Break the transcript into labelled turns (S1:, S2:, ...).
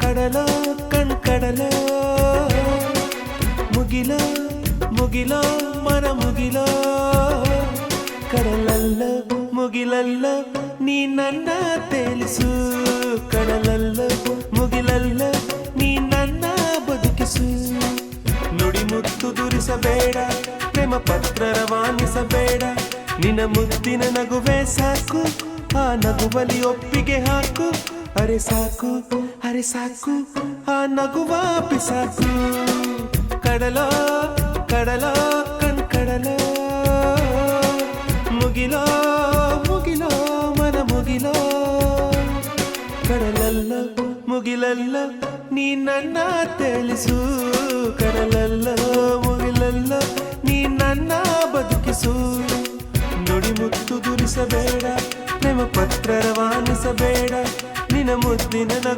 S1: ಕಡಲ ಕಣ್ಕಡಲ. ಮುಗಿಲ ಮುಗಿಲ ಮನ ಮುಗಿಲ. ಕಡಲಲ್ಲ, ಮುಗಿಲಲ್ಲ, ನೀ ನನ್ನ ತೇಲಿಸು. ಕಡಲಲ್ಲ, ಮುಗಿಲಲ್ಲ, ನೀ ನನ್ನ ಬದುಕಿಸು. ನುಡಿ ಮುತ್ತು ದುರಿಸಬೇಡ, ಪ್ರೇಮ ಪತ್ರ ರವಾನಿಸಬೇಡ. ನಿನ್ನ ಮುತ್ತಿನ ನಗುವೆ ಸಾಕು, ಆ ನಗುವಲಿ ಒಪ್ಪಿಗೆ ಹಾಕು. ಅರೆ ಸಾಕು ಅರೆ ಸಾಕು, ಆ ನಗುವ ಸಾಕು. ಕಡಲ ಕಡಲ, ಕಣ್ ಕಡಲ. ಮುಗಿಲ ಮುಗಿಲ, ಮನ ಮುಗಿಲ. ಕಡಲಲ್ಲ, ಮುಗಿಲಲ್ಲ, ನೀ ನನ್ನ ತಿಳಿಸು. ಮುತ್ತು ದುರಿಸಬೇಡ ಪ್ರೇಮ ಪತ್ರ ರವಾನಿಸಬೇಡ ನಿನ ಮುದ್ದಿನ